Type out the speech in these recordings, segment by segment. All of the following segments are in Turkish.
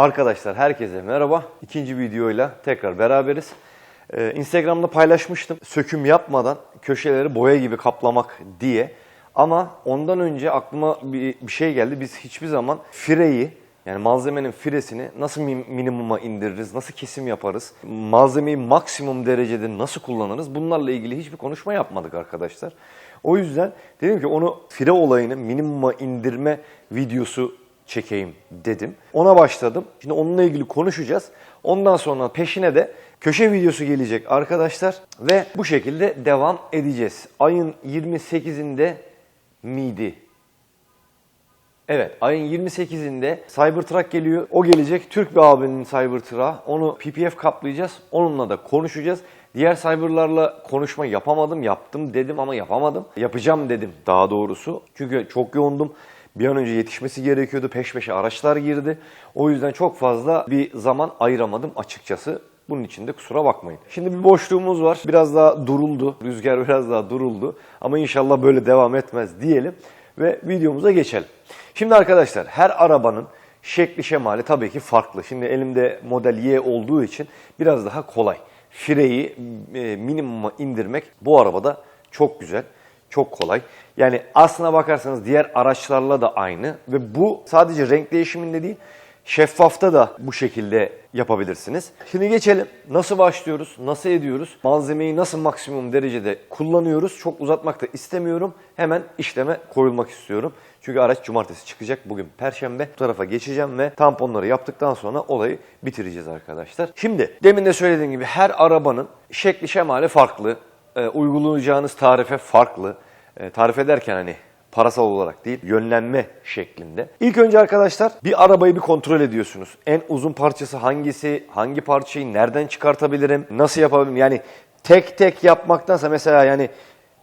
Arkadaşlar herkese merhaba. İkinci videoyla tekrar beraberiz. Ee, Instagram'da paylaşmıştım. Söküm yapmadan köşeleri boya gibi kaplamak diye. Ama ondan önce aklıma bir, bir şey geldi. Biz hiçbir zaman fireyi yani malzemenin firesini nasıl mi- minimuma indiririz, nasıl kesim yaparız, malzemeyi maksimum derecede nasıl kullanırız bunlarla ilgili hiçbir konuşma yapmadık arkadaşlar. O yüzden dedim ki onu fire olayını minimuma indirme videosu çekeyim dedim. Ona başladım. Şimdi onunla ilgili konuşacağız. Ondan sonra peşine de köşe videosu gelecek arkadaşlar. Ve bu şekilde devam edeceğiz. Ayın 28'inde miydi? Evet, ayın 28'inde Cybertruck geliyor. O gelecek. Türk bir abinin Cybertruck'ı. Onu PPF kaplayacağız. Onunla da konuşacağız. Diğer Cyber'larla konuşma yapamadım. Yaptım dedim ama yapamadım. Yapacağım dedim daha doğrusu. Çünkü çok yoğundum. Bir an önce yetişmesi gerekiyordu. Peş peşe araçlar girdi. O yüzden çok fazla bir zaman ayıramadım açıkçası. Bunun için de kusura bakmayın. Şimdi bir boşluğumuz var. Biraz daha duruldu. Rüzgar biraz daha duruldu. Ama inşallah böyle devam etmez diyelim. Ve videomuza geçelim. Şimdi arkadaşlar her arabanın şekli şemali tabii ki farklı. Şimdi elimde model Y olduğu için biraz daha kolay. Fireyi e, minimuma indirmek bu arabada çok güzel, çok kolay. Yani aslına bakarsanız diğer araçlarla da aynı ve bu sadece renk değişiminde değil, Şeffafta da bu şekilde yapabilirsiniz. Şimdi geçelim. Nasıl başlıyoruz? Nasıl ediyoruz? Malzemeyi nasıl maksimum derecede kullanıyoruz? Çok uzatmak da istemiyorum. Hemen işleme koyulmak istiyorum. Çünkü araç cumartesi çıkacak. Bugün perşembe. Bu tarafa geçeceğim ve tamponları yaptıktan sonra olayı bitireceğiz arkadaşlar. Şimdi demin de söylediğim gibi her arabanın şekli şemali farklı. Ee, uygulayacağınız tarife farklı. Ee, tarif ederken hani parasal olarak değil, yönlenme şeklinde. İlk önce arkadaşlar bir arabayı bir kontrol ediyorsunuz. En uzun parçası hangisi, hangi parçayı nereden çıkartabilirim, nasıl yapabilirim? Yani tek tek yapmaktansa mesela yani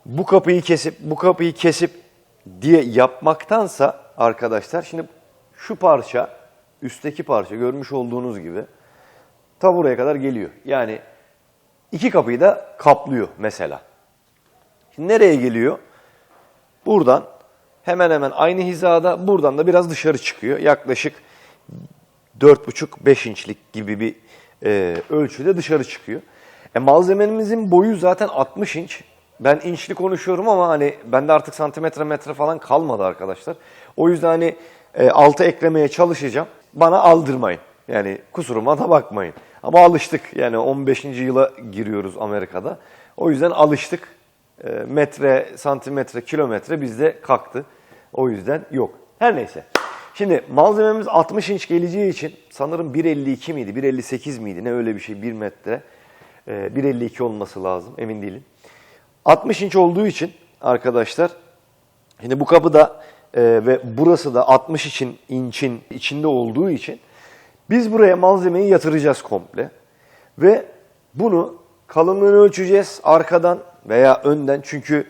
bu kapıyı kesip bu kapıyı kesip diye yapmaktansa arkadaşlar şimdi şu parça, üstteki parça görmüş olduğunuz gibi ta buraya kadar geliyor. Yani iki kapıyı da kaplıyor mesela. Şimdi nereye geliyor? Buradan hemen hemen aynı hizada buradan da biraz dışarı çıkıyor. Yaklaşık 4,5-5 inçlik gibi bir e, ölçüde dışarı çıkıyor. E, malzememizin boyu zaten 60 inç. Ben inçli konuşuyorum ama hani bende artık santimetre metre falan kalmadı arkadaşlar. O yüzden hani e, altı eklemeye çalışacağım. Bana aldırmayın. Yani kusuruma da bakmayın. Ama alıştık. Yani 15. yıla giriyoruz Amerika'da. O yüzden alıştık. E, metre, santimetre, kilometre bizde kalktı. O yüzden yok. Her neyse. Şimdi malzememiz 60 inç geleceği için sanırım 1.52 miydi, 1.58 miydi ne öyle bir şey 1 metre. E, 1.52 olması lazım emin değilim. 60 inç olduğu için arkadaşlar şimdi bu kapıda e, ve burası da 60 için inçin içinde olduğu için biz buraya malzemeyi yatıracağız komple. Ve bunu kalınlığını ölçeceğiz arkadan veya önden. Çünkü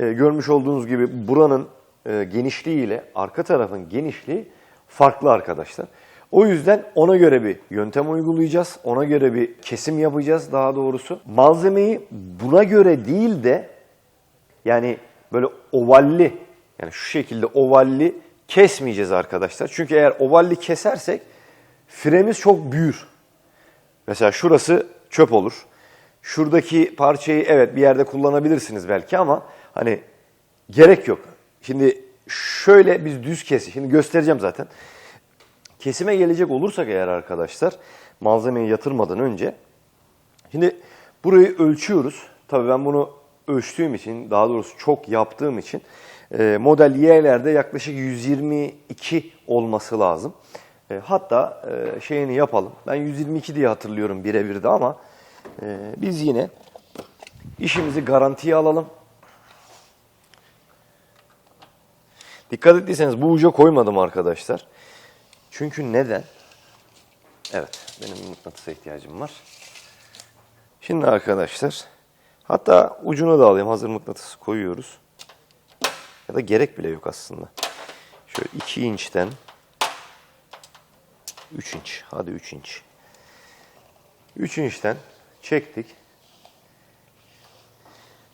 e, görmüş olduğunuz gibi buranın e, genişliği ile arka tarafın genişliği farklı arkadaşlar. O yüzden ona göre bir yöntem uygulayacağız. Ona göre bir kesim yapacağız daha doğrusu. Malzemeyi buna göre değil de yani böyle ovalli yani şu şekilde ovalli kesmeyeceğiz arkadaşlar. Çünkü eğer ovalli kesersek firemiz çok büyür. Mesela şurası çöp olur. Şuradaki parçayı evet bir yerde kullanabilirsiniz belki ama hani gerek yok. Şimdi şöyle biz düz kesi. Şimdi göstereceğim zaten. Kesime gelecek olursak eğer arkadaşlar malzemeyi yatırmadan önce şimdi burayı ölçüyoruz. Tabii ben bunu ölçtüğüm için daha doğrusu çok yaptığım için e, model Y'lerde yaklaşık 122 olması lazım. E, hatta e, şeyini yapalım. Ben 122 diye hatırlıyorum birebir de ama e, biz yine işimizi garantiye alalım. Dikkat ettiyseniz bu uca koymadım arkadaşlar. Çünkü neden? Evet, benim mıknatısa ihtiyacım var. Şimdi arkadaşlar, hatta ucuna da alayım. Hazır mıknatısı koyuyoruz. Ya da gerek bile yok aslında. Şöyle 2 inçten 3 inç. Hadi 3 inç. 3 inçten çektik.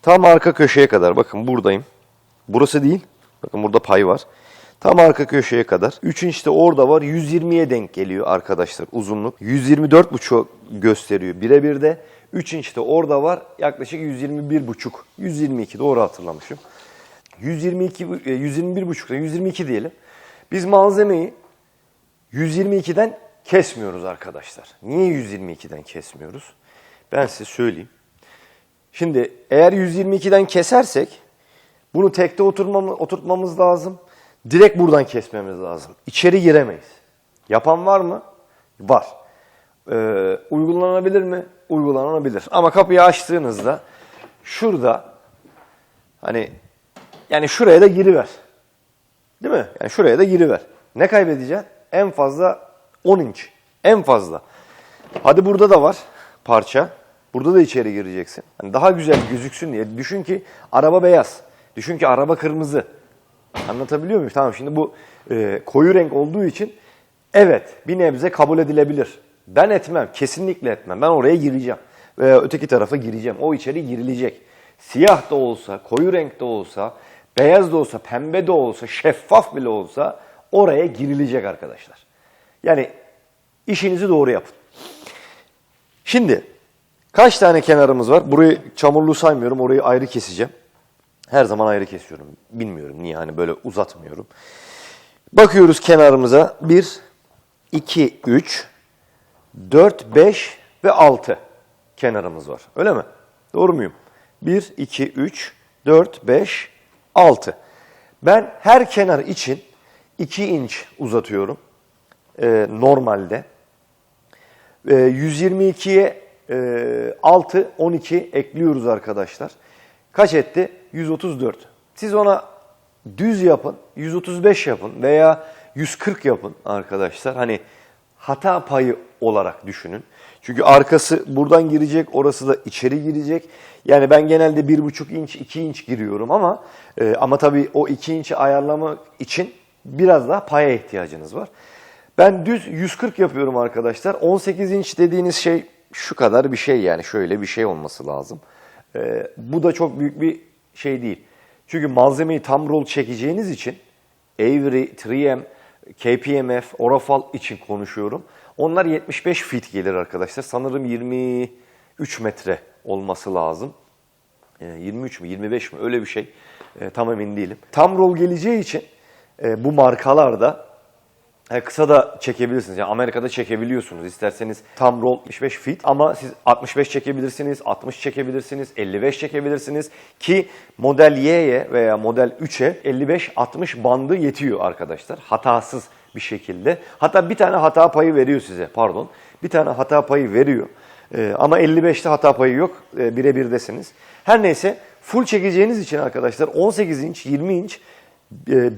Tam arka köşeye kadar. Bakın buradayım. Burası değil. Bakın burada pay var. Tam arka köşeye kadar. 3 inç de orada var. 120'ye denk geliyor arkadaşlar uzunluk. 124,5 gösteriyor birebir de. 3 inç de orada var. Yaklaşık 121,5. 122 doğru hatırlamışım. 122 e, 121,5 122 diyelim. Biz malzemeyi 122'den kesmiyoruz arkadaşlar. Niye 122'den kesmiyoruz? Ben size söyleyeyim. Şimdi eğer 122'den kesersek bunu tekte oturtmamız lazım. Direkt buradan kesmemiz lazım. İçeri giremeyiz. Yapan var mı? Var. Ee, uygulanabilir mi? Uygulanabilir. Ama kapıyı açtığınızda şurada hani yani şuraya da giriver. Değil mi? Yani şuraya da giriver. Ne kaybedeceksin? En fazla 10 inç. En fazla. Hadi burada da var parça. Burada da içeri gireceksin. Hani daha güzel gözüksün diye. Düşün ki araba beyaz. Düşün ki araba kırmızı. Anlatabiliyor muyum? Tamam şimdi bu e, koyu renk olduğu için evet bir nebze kabul edilebilir. Ben etmem. Kesinlikle etmem. Ben oraya gireceğim. Veya öteki tarafa gireceğim. O içeri girilecek. Siyah da olsa, koyu renk de olsa, beyaz da olsa, pembe de olsa, şeffaf bile olsa oraya girilecek arkadaşlar. Yani işinizi doğru yapın. Şimdi kaç tane kenarımız var? Burayı çamurlu saymıyorum. Orayı ayrı keseceğim. Her zaman ayrı kesiyorum. Bilmiyorum niye hani böyle uzatmıyorum. Bakıyoruz kenarımıza. 1, 2, 3, 4, 5 ve 6 kenarımız var. Öyle mi? Doğru muyum? 1, 2, 3, 4, 5, 6. Ben her kenar için 2 inç uzatıyorum. Ee, normalde. Ee, 122'ye e, 6, 12 ekliyoruz arkadaşlar. Kaç etti? 134. Siz ona düz yapın, 135 yapın veya 140 yapın arkadaşlar. Hani hata payı olarak düşünün. Çünkü arkası buradan girecek, orası da içeri girecek. Yani ben genelde 1,5 inç, 2 inç giriyorum ama e, ama tabii o 2 inç'i ayarlamak için biraz daha paya ihtiyacınız var. Ben düz 140 yapıyorum arkadaşlar. 18 inç dediğiniz şey şu kadar bir şey yani şöyle bir şey olması lazım. Ee, bu da çok büyük bir şey değil. Çünkü malzemeyi tam rol çekeceğiniz için Avery, 3M, KPMF, Orafal için konuşuyorum. Onlar 75 feet gelir arkadaşlar. Sanırım 23 metre olması lazım. Ee, 23 mü 25 mi öyle bir şey. Ee, tam emin değilim. Tam rol geleceği için e, bu markalarda e, kısa da çekebilirsiniz. Yani Amerika'da çekebiliyorsunuz. İsterseniz tam roll 65 feet ama siz 65 çekebilirsiniz, 60 çekebilirsiniz, 55 çekebilirsiniz ki model Y'ye veya model 3'e 55-60 bandı yetiyor arkadaşlar. Hatasız bir şekilde. Hatta bir tane hata payı veriyor size pardon. Bir tane hata payı veriyor. Ee, ama 55'te hata payı yok. Ee, birebirdesiniz. Her neyse full çekeceğiniz için arkadaşlar 18 inç, 20 inç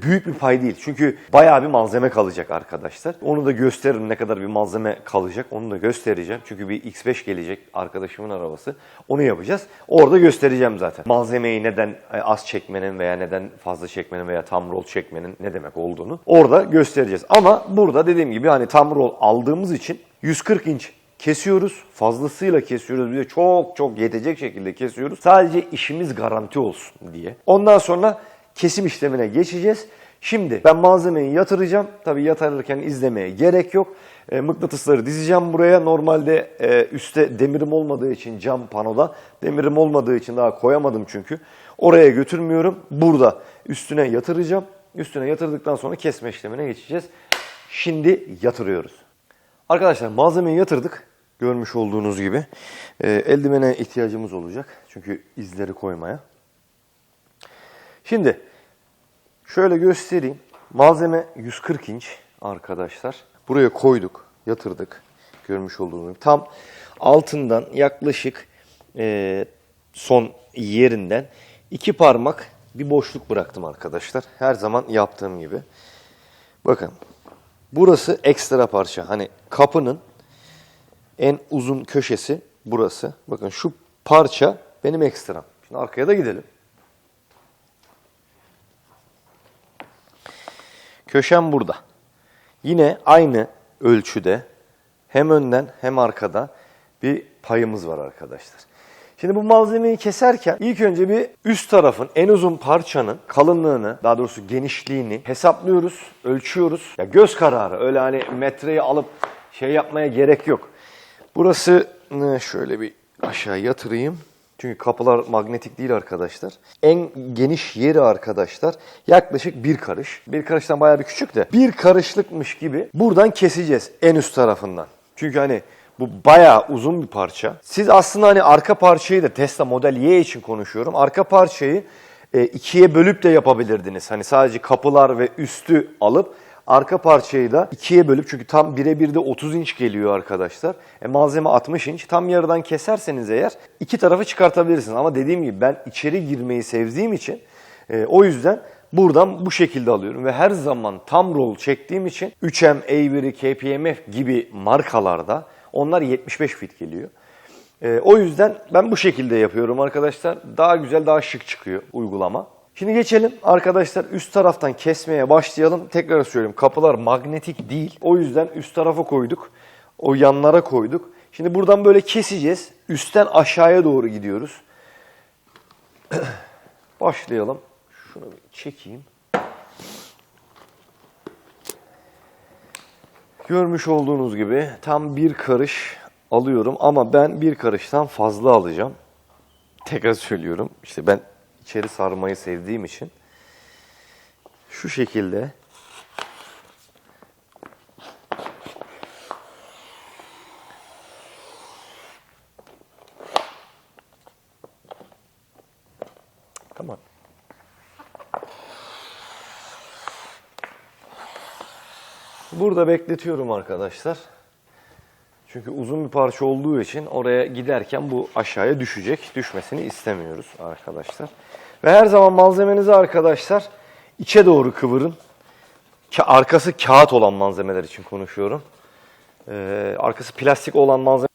büyük bir pay değil. Çünkü bayağı bir malzeme kalacak arkadaşlar. Onu da gösteririm ne kadar bir malzeme kalacak. Onu da göstereceğim. Çünkü bir X5 gelecek arkadaşımın arabası. Onu yapacağız. Orada göstereceğim zaten. Malzemeyi neden e, az çekmenin veya neden fazla çekmenin veya tam rol çekmenin ne demek olduğunu orada göstereceğiz. Ama burada dediğim gibi hani tam rol aldığımız için 140 inç kesiyoruz. Fazlasıyla kesiyoruz. Bir de çok çok yetecek şekilde kesiyoruz. Sadece işimiz garanti olsun diye. Ondan sonra kesim işlemine geçeceğiz. Şimdi ben malzemeyi yatıracağım. Tabii yatırırken izlemeye gerek yok. E, mıknatısları dizeceğim buraya. Normalde e, üstte demirim olmadığı için cam panoda demirim olmadığı için daha koyamadım çünkü. Oraya götürmüyorum. Burada üstüne yatıracağım. Üstüne yatırdıktan sonra kesme işlemine geçeceğiz. Şimdi yatırıyoruz. Arkadaşlar malzemeyi yatırdık. Görmüş olduğunuz gibi. E, eldivene ihtiyacımız olacak. Çünkü izleri koymaya. Şimdi şöyle göstereyim. Malzeme 140 inç arkadaşlar. Buraya koyduk, yatırdık. Görmüş olduğunuz gibi. Tam altından yaklaşık e, son yerinden iki parmak bir boşluk bıraktım arkadaşlar. Her zaman yaptığım gibi. Bakın burası ekstra parça. Hani kapının en uzun köşesi burası. Bakın şu parça benim ekstram. Şimdi arkaya da gidelim. Köşem burada. Yine aynı ölçüde hem önden hem arkada bir payımız var arkadaşlar. Şimdi bu malzemeyi keserken ilk önce bir üst tarafın en uzun parçanın kalınlığını, daha doğrusu genişliğini hesaplıyoruz, ölçüyoruz. Ya göz kararı öyle hani metreyi alıp şey yapmaya gerek yok. Burası e, şöyle bir aşağı yatırayım. Çünkü kapılar magnetik değil arkadaşlar. En geniş yeri arkadaşlar yaklaşık bir karış. Bir karıştan bayağı bir küçük de bir karışlıkmış gibi buradan keseceğiz en üst tarafından. Çünkü hani bu bayağı uzun bir parça. Siz aslında hani arka parçayı da Tesla Model Y için konuşuyorum. Arka parçayı e, ikiye bölüp de yapabilirdiniz. Hani sadece kapılar ve üstü alıp arka parçayı da ikiye bölüp çünkü tam birebir de 30 inç geliyor arkadaşlar. E, malzeme 60 inç. Tam yarıdan keserseniz eğer iki tarafı çıkartabilirsiniz. Ama dediğim gibi ben içeri girmeyi sevdiğim için e, o yüzden buradan bu şekilde alıyorum. Ve her zaman tam roll çektiğim için 3M, Avery, KPMF gibi markalarda onlar 75 fit geliyor. Ee, o yüzden ben bu şekilde yapıyorum arkadaşlar. Daha güzel, daha şık çıkıyor uygulama. Şimdi geçelim arkadaşlar üst taraftan kesmeye başlayalım. Tekrar söylüyorum kapılar magnetik değil. O yüzden üst tarafa koyduk. O yanlara koyduk. Şimdi buradan böyle keseceğiz. Üstten aşağıya doğru gidiyoruz. Başlayalım. Şunu bir çekeyim. Görmüş olduğunuz gibi tam bir karış alıyorum ama ben bir karıştan fazla alacağım. Tekrar söylüyorum. İşte ben içeri sarmayı sevdiğim için şu şekilde Tamam. Burada bekletiyorum arkadaşlar. Çünkü uzun bir parça olduğu için oraya giderken bu aşağıya düşecek. Düşmesini istemiyoruz arkadaşlar. Ve her zaman malzemenizi arkadaşlar içe doğru kıvırın. Ka- arkası kağıt olan malzemeler için konuşuyorum. Ee, arkası plastik olan malzeme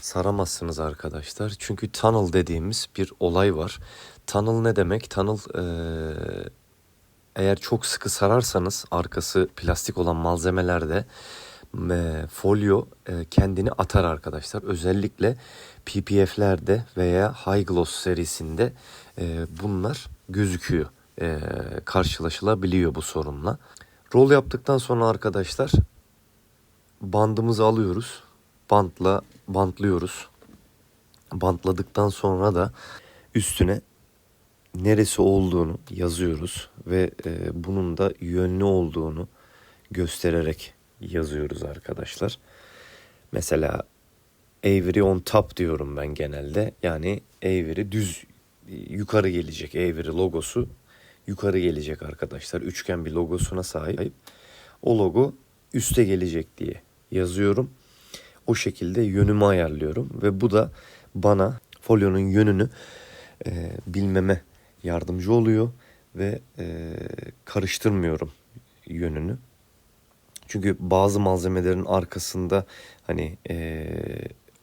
Saramazsınız arkadaşlar. Çünkü tunnel dediğimiz bir olay var. Tunnel ne demek? Tunnel eee, eğer çok sıkı sararsanız arkası plastik olan malzemelerde e, folyo e, kendini atar arkadaşlar. Özellikle PPF'lerde veya High Gloss serisinde e, bunlar gözüküyor. E, karşılaşılabiliyor bu sorunla. Rol yaptıktan sonra arkadaşlar bandımızı alıyoruz. Bantla bantlıyoruz. Bantladıktan sonra da üstüne neresi olduğunu yazıyoruz ve e, bunun da yönlü olduğunu göstererek yazıyoruz arkadaşlar. Mesela Avery on top diyorum ben genelde. Yani Avery düz yukarı gelecek. Avery logosu yukarı gelecek arkadaşlar. Üçgen bir logosuna sahip. O logo üste gelecek diye yazıyorum. O şekilde yönümü ayarlıyorum ve bu da bana folyonun yönünü e, bilmeme yardımcı oluyor ve e, karıştırmıyorum yönünü. Çünkü bazı malzemelerin arkasında hani e,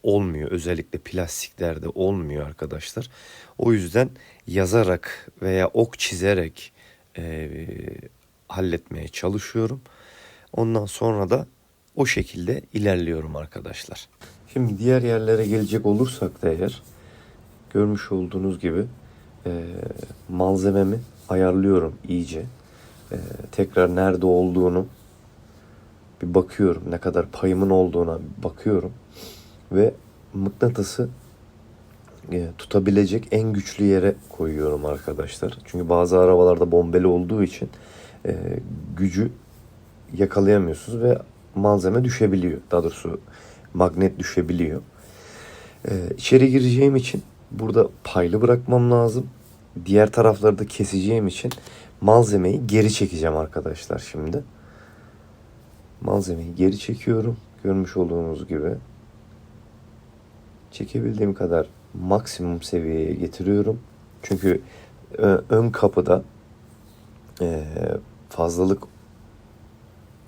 olmuyor. Özellikle plastiklerde olmuyor arkadaşlar. O yüzden yazarak veya ok çizerek e, halletmeye çalışıyorum. Ondan sonra da o şekilde ilerliyorum arkadaşlar. Şimdi diğer yerlere gelecek olursak da eğer görmüş olduğunuz gibi e, malzememi ayarlıyorum iyice. E, tekrar nerede olduğunu bir bakıyorum. Ne kadar payımın olduğuna bakıyorum. Ve mıknatısı e, tutabilecek en güçlü yere koyuyorum arkadaşlar. Çünkü bazı arabalarda bombeli olduğu için e, gücü yakalayamıyorsunuz ve malzeme düşebiliyor. Daha doğrusu magnet düşebiliyor. E, içeri gireceğim için burada paylı bırakmam lazım. Diğer tarafları da keseceğim için malzemeyi geri çekeceğim arkadaşlar şimdi. Malzemeyi geri çekiyorum. Görmüş olduğunuz gibi. Çekebildiğim kadar maksimum seviyeye getiriyorum. Çünkü ö- ön kapıda e, fazlalık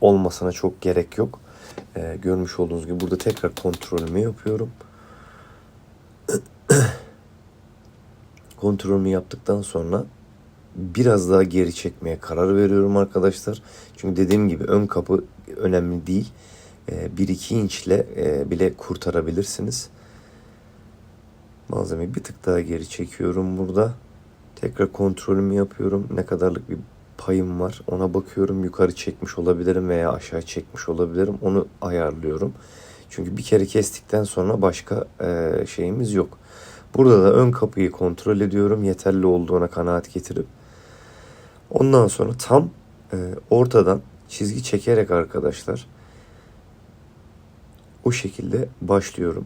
olmasına çok gerek yok. E, görmüş olduğunuz gibi burada tekrar kontrolümü yapıyorum. kontrolümü yaptıktan sonra biraz daha geri çekmeye karar veriyorum arkadaşlar. Çünkü dediğim gibi ön kapı önemli değil. 1-2 inçle e, bile kurtarabilirsiniz. Malzemeyi bir tık daha geri çekiyorum burada. Tekrar kontrolümü yapıyorum. Ne kadarlık bir payım var ona bakıyorum. Yukarı çekmiş olabilirim veya aşağı çekmiş olabilirim. Onu ayarlıyorum. Çünkü bir kere kestikten sonra başka e, şeyimiz yok. Burada da ön kapıyı kontrol ediyorum. Yeterli olduğuna kanaat getirip. Ondan sonra tam e, ortadan çizgi çekerek arkadaşlar o şekilde başlıyorum.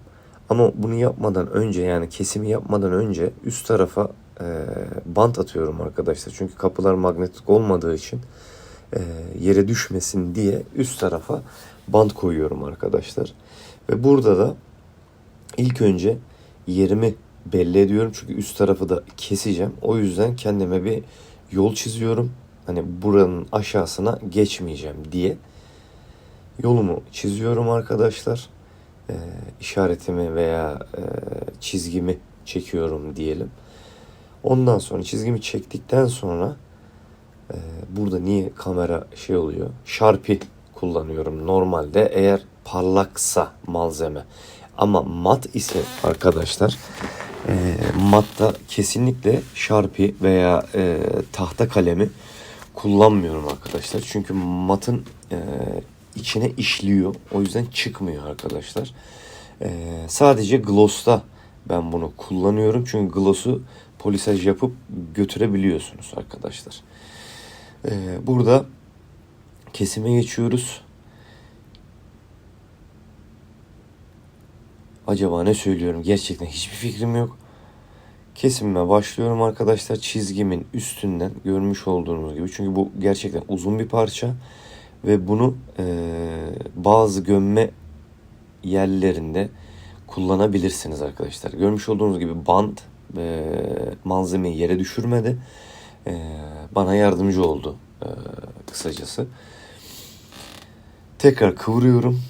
Ama bunu yapmadan önce yani kesimi yapmadan önce üst tarafa e, bant atıyorum arkadaşlar. Çünkü kapılar magnetik olmadığı için e, yere düşmesin diye üst tarafa bant koyuyorum arkadaşlar. Ve burada da ilk önce yerimi belli ediyorum. Çünkü üst tarafı da keseceğim. O yüzden kendime bir yol çiziyorum. Hani buranın aşağısına geçmeyeceğim diye. Yolumu çiziyorum arkadaşlar. Ee, işaretimi veya e, çizgimi çekiyorum diyelim. Ondan sonra çizgimi çektikten sonra e, burada niye kamera şey oluyor? Sharpie kullanıyorum normalde eğer parlaksa malzeme. Ama mat ise arkadaşlar e, matta kesinlikle Sharpie veya e, tahta kalemi kullanmıyorum arkadaşlar. Çünkü matın e, içine işliyor. O yüzden çıkmıyor arkadaşlar. E, sadece gloss'ta ben bunu kullanıyorum. Çünkü gloss'u polisaj yapıp götürebiliyorsunuz arkadaşlar. E, burada kesime geçiyoruz. Acaba ne söylüyorum? Gerçekten hiçbir fikrim yok. Kesimime başlıyorum arkadaşlar. Çizgimin üstünden görmüş olduğunuz gibi. Çünkü bu gerçekten uzun bir parça. Ve bunu e, bazı gömme yerlerinde kullanabilirsiniz arkadaşlar. Görmüş olduğunuz gibi bant e, malzemeyi yere düşürmedi. E, bana yardımcı oldu e, kısacası. Tekrar kıvırıyorum.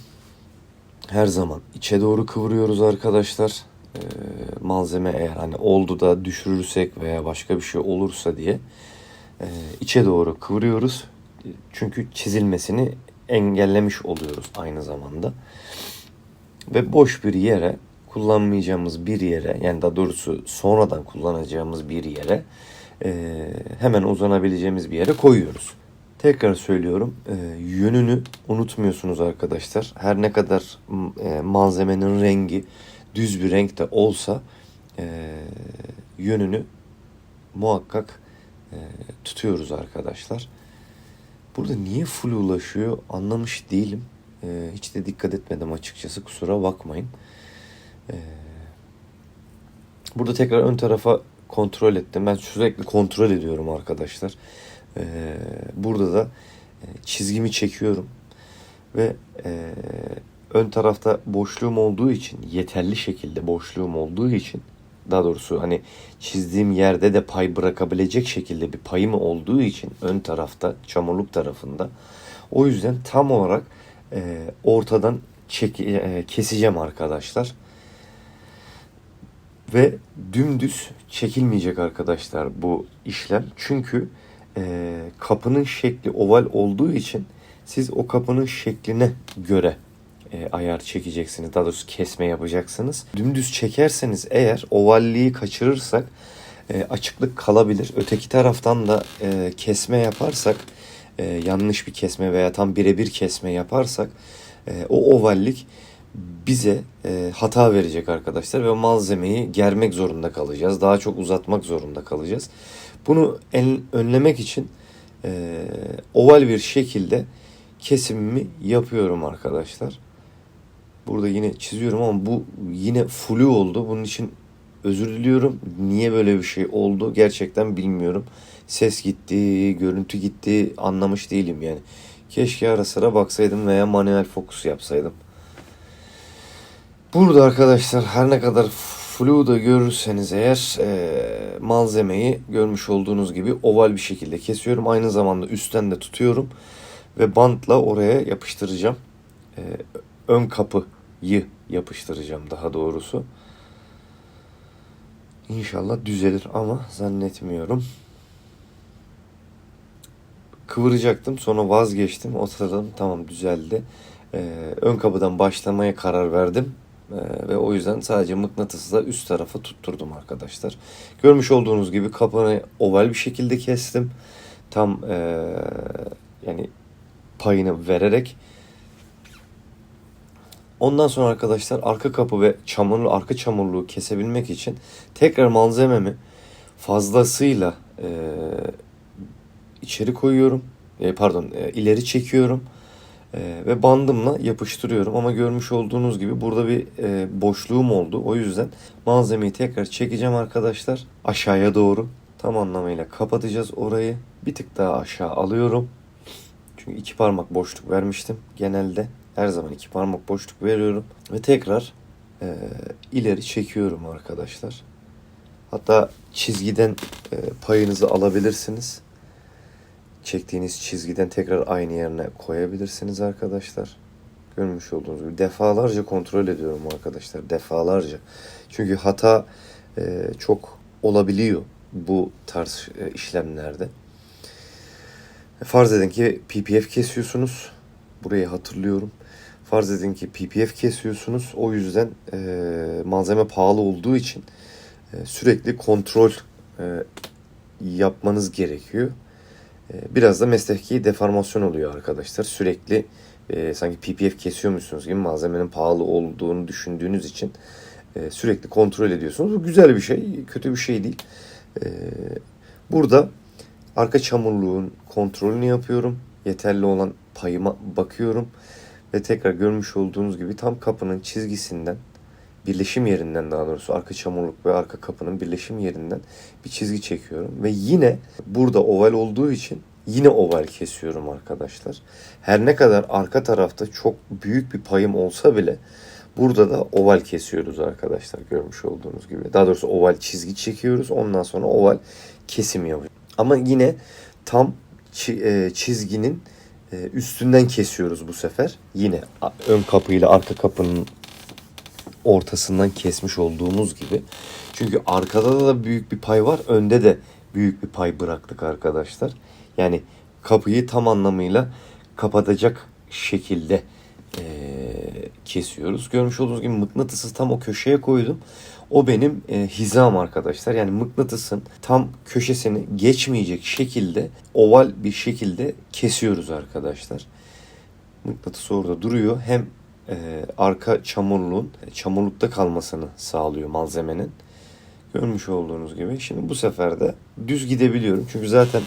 Her zaman içe doğru kıvırıyoruz arkadaşlar. Ee, malzeme eğer hani oldu da düşürürsek veya başka bir şey olursa diye e, içe doğru kıvırıyoruz. Çünkü çizilmesini engellemiş oluyoruz aynı zamanda. Ve boş bir yere kullanmayacağımız bir yere yani daha doğrusu sonradan kullanacağımız bir yere e, hemen uzanabileceğimiz bir yere koyuyoruz. Tekrar söylüyorum e, yönünü unutmuyorsunuz arkadaşlar. Her ne kadar e, malzemenin rengi düz bir renkte olsa e, yönünü muhakkak e, tutuyoruz arkadaşlar. Burada niye full ulaşıyor anlamış değilim. E, hiç de dikkat etmedim açıkçası kusura bakmayın. E, burada tekrar ön tarafa kontrol ettim. Ben sürekli kontrol ediyorum arkadaşlar. Ee, burada da e, çizgimi çekiyorum ve e, ön tarafta boşluğum olduğu için yeterli şekilde boşluğum olduğu için daha doğrusu hani çizdiğim yerde de pay bırakabilecek şekilde bir payım olduğu için ön tarafta çamurluk tarafında. O yüzden tam olarak e, ortadan çek, e, keseceğim arkadaşlar. Ve dümdüz çekilmeyecek arkadaşlar bu işlem. Çünkü e, kapının şekli oval olduğu için siz o kapının şekline göre e, ayar çekeceksiniz. Daha doğrusu kesme yapacaksınız. Dümdüz çekerseniz eğer ovalliği kaçırırsak e, açıklık kalabilir. Öteki taraftan da e, kesme yaparsak e, yanlış bir kesme veya tam birebir kesme yaparsak e, o ovallik bize e, hata verecek arkadaşlar ve malzemeyi germek zorunda kalacağız. Daha çok uzatmak zorunda kalacağız. Bunu en, önlemek için e, oval bir şekilde kesimimi yapıyorum arkadaşlar. Burada yine çiziyorum ama bu yine flu oldu. Bunun için özür diliyorum. Niye böyle bir şey oldu gerçekten bilmiyorum. Ses gitti, görüntü gitti anlamış değilim yani. Keşke ara sıra baksaydım veya manuel fokus yapsaydım. Burada arkadaşlar her ne kadar flu da görürseniz eğer e, malzemeyi görmüş olduğunuz gibi oval bir şekilde kesiyorum. Aynı zamanda üstten de tutuyorum ve bantla oraya yapıştıracağım. E, ön kapıyı yapıştıracağım daha doğrusu. İnşallah düzelir ama zannetmiyorum. Kıvıracaktım sonra vazgeçtim. O sırada tamam düzeldi. Ee, ön kapıdan başlamaya karar verdim. Ee, ve o yüzden sadece mıknatısla üst tarafı tutturdum arkadaşlar. Görmüş olduğunuz gibi kapını oval bir şekilde kestim. Tam ee, yani payını vererek. Ondan sonra arkadaşlar arka kapı ve çamurlu arka çamurluğu kesebilmek için tekrar malzememi fazlasıyla ee, içeri koyuyorum. E, pardon e, ileri çekiyorum. E, ve bandımla yapıştırıyorum ama görmüş olduğunuz gibi burada bir e, boşluğum oldu. O yüzden malzemeyi tekrar çekeceğim arkadaşlar. Aşağıya doğru tam anlamıyla kapatacağız orayı. Bir tık daha aşağı alıyorum. Çünkü iki parmak boşluk vermiştim genelde. Her zaman iki parmak boşluk veriyorum. Ve tekrar e, ileri çekiyorum arkadaşlar. Hatta çizgiden e, payınızı alabilirsiniz. Çektiğiniz çizgiden tekrar aynı yerine koyabilirsiniz arkadaşlar. Görmüş olduğunuz gibi defalarca kontrol ediyorum arkadaşlar. Defalarca. Çünkü hata e, çok olabiliyor bu tarz e, işlemlerde. Farz edin ki PPF kesiyorsunuz. Burayı hatırlıyorum. Farz edin ki PPF kesiyorsunuz. O yüzden e, malzeme pahalı olduğu için e, sürekli kontrol e, yapmanız gerekiyor. E, biraz da mesleki deformasyon oluyor arkadaşlar. Sürekli e, sanki PPF kesiyormuşsunuz gibi malzemenin pahalı olduğunu düşündüğünüz için e, sürekli kontrol ediyorsunuz. Bu güzel bir şey, kötü bir şey değil. E, burada arka çamurluğun kontrolünü yapıyorum. Yeterli olan payıma bakıyorum. Ve tekrar görmüş olduğunuz gibi tam kapının çizgisinden birleşim yerinden daha doğrusu arka çamurluk ve arka kapının birleşim yerinden bir çizgi çekiyorum. Ve yine burada oval olduğu için yine oval kesiyorum arkadaşlar. Her ne kadar arka tarafta çok büyük bir payım olsa bile burada da oval kesiyoruz arkadaşlar görmüş olduğunuz gibi. Daha doğrusu oval çizgi çekiyoruz ondan sonra oval kesim yapıyoruz. Ama yine tam e, çizginin e, üstünden kesiyoruz bu sefer. Yine ön kapıyla arka kapının ortasından kesmiş olduğumuz gibi. Çünkü arkada da büyük bir pay var. Önde de büyük bir pay bıraktık arkadaşlar. Yani kapıyı tam anlamıyla kapatacak şekilde eee, kesiyoruz. Görmüş olduğunuz gibi mıknatısı tam o köşeye koydum. O benim e, hizam arkadaşlar. Yani mıknatısın tam köşesini geçmeyecek şekilde oval bir şekilde kesiyoruz arkadaşlar. Mıknatıs orada duruyor. Hem e, arka çamurluğun e, çamurlukta kalmasını sağlıyor malzemenin. Görmüş olduğunuz gibi. Şimdi bu sefer de düz gidebiliyorum. Çünkü zaten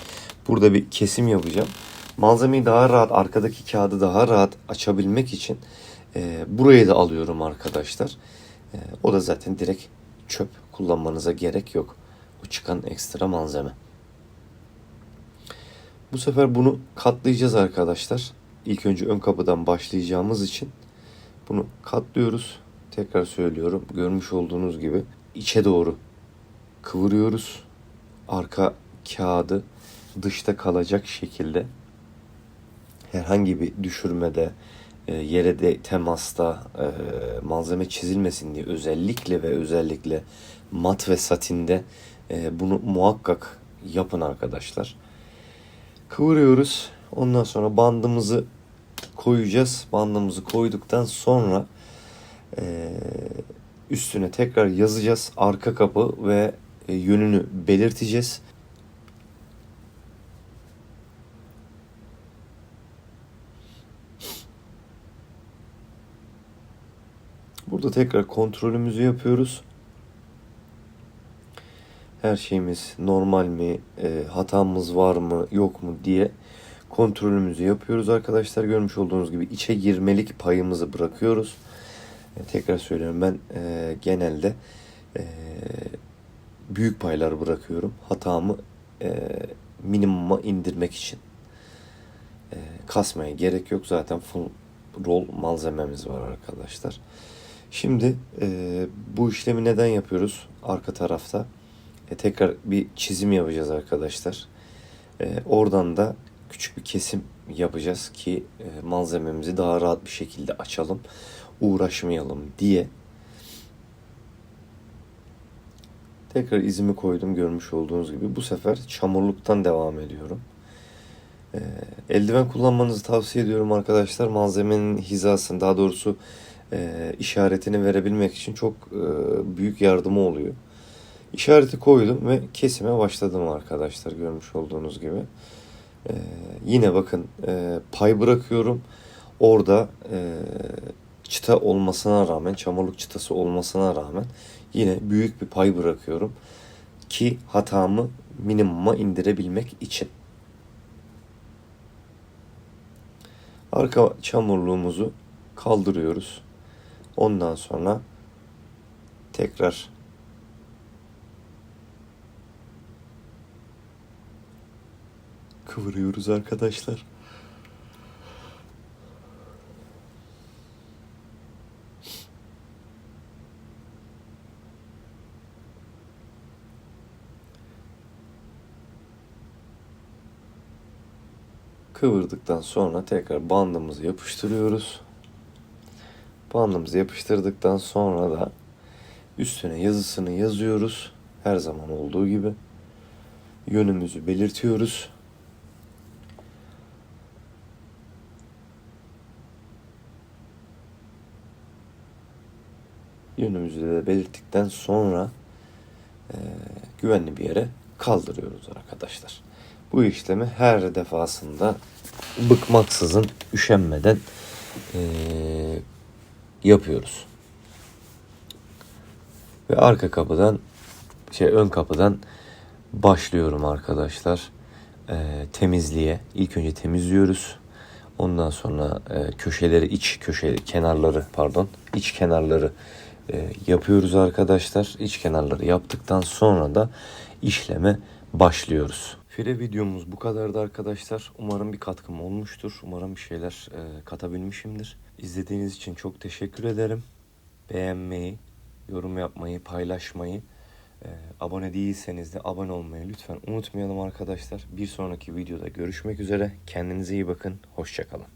burada bir kesim yapacağım. Malzemeyi daha rahat, arkadaki kağıdı daha rahat açabilmek için e, burayı da alıyorum arkadaşlar. E, o da zaten direkt çöp kullanmanıza gerek yok. O çıkan ekstra malzeme. Bu sefer bunu katlayacağız arkadaşlar. İlk önce ön kapıdan başlayacağımız için bunu katlıyoruz. Tekrar söylüyorum. Görmüş olduğunuz gibi içe doğru kıvırıyoruz. Arka kağıdı dışta kalacak şekilde herhangi bir düşürmede, e, yere de temasta e, malzeme çizilmesin diye özellikle ve özellikle mat ve satinde e, bunu muhakkak yapın arkadaşlar. Kıvırıyoruz. Ondan sonra bandımızı koyacağız. Bandımızı koyduktan sonra e, üstüne tekrar yazacağız. Arka kapı ve e, yönünü belirteceğiz. Burada tekrar kontrolümüzü yapıyoruz. Her şeyimiz normal mi, e, hatamız var mı, yok mu diye kontrolümüzü yapıyoruz arkadaşlar. Görmüş olduğunuz gibi içe girmelik payımızı bırakıyoruz. E, tekrar söylüyorum ben e, genelde e, büyük paylar bırakıyorum. Hatamı e, minimuma indirmek için. E, kasmaya gerek yok. Zaten full roll malzememiz var arkadaşlar. Şimdi e, bu işlemi neden yapıyoruz? Arka tarafta e, tekrar bir çizim yapacağız arkadaşlar. E, oradan da küçük bir kesim yapacağız ki e, malzememizi daha rahat bir şekilde açalım, uğraşmayalım diye. Tekrar izimi koydum görmüş olduğunuz gibi. Bu sefer çamurluktan devam ediyorum. E, eldiven kullanmanızı tavsiye ediyorum arkadaşlar. Malzemenin hizasını daha doğrusu e, işaretini verebilmek için çok e, büyük yardımı oluyor. İşareti koydum ve kesime başladım arkadaşlar görmüş olduğunuz gibi. E, yine bakın e, pay bırakıyorum. Orada e, çıta olmasına rağmen, çamurluk çıtası olmasına rağmen yine büyük bir pay bırakıyorum ki hatamı minimuma indirebilmek için. Arka çamurluğumuzu kaldırıyoruz. Ondan sonra tekrar kıvırıyoruz arkadaşlar. Kıvırdıktan sonra tekrar bandımızı yapıştırıyoruz. Bandımızı yapıştırdıktan sonra da üstüne yazısını yazıyoruz. Her zaman olduğu gibi. Yönümüzü belirtiyoruz. Yönümüzü de belirttikten sonra eee, güvenli bir yere kaldırıyoruz arkadaşlar. Bu işlemi her defasında bıkmaksızın, üşenmeden eee, yapıyoruz. Ve arka kapıdan, şey ön kapıdan başlıyorum arkadaşlar. Eee, temizliğe. İlk önce temizliyoruz. Ondan sonra eee, köşeleri, iç köşe kenarları pardon, iç kenarları eee, yapıyoruz arkadaşlar. İç kenarları yaptıktan sonra da işleme başlıyoruz. File videomuz bu kadardı arkadaşlar. Umarım bir katkım olmuştur. Umarım bir şeyler e, katabilmişimdir. İzlediğiniz için çok teşekkür ederim. Beğenmeyi, yorum yapmayı, paylaşmayı, e, abone değilseniz de abone olmayı lütfen unutmayalım arkadaşlar. Bir sonraki videoda görüşmek üzere. Kendinize iyi bakın. Hoşçakalın.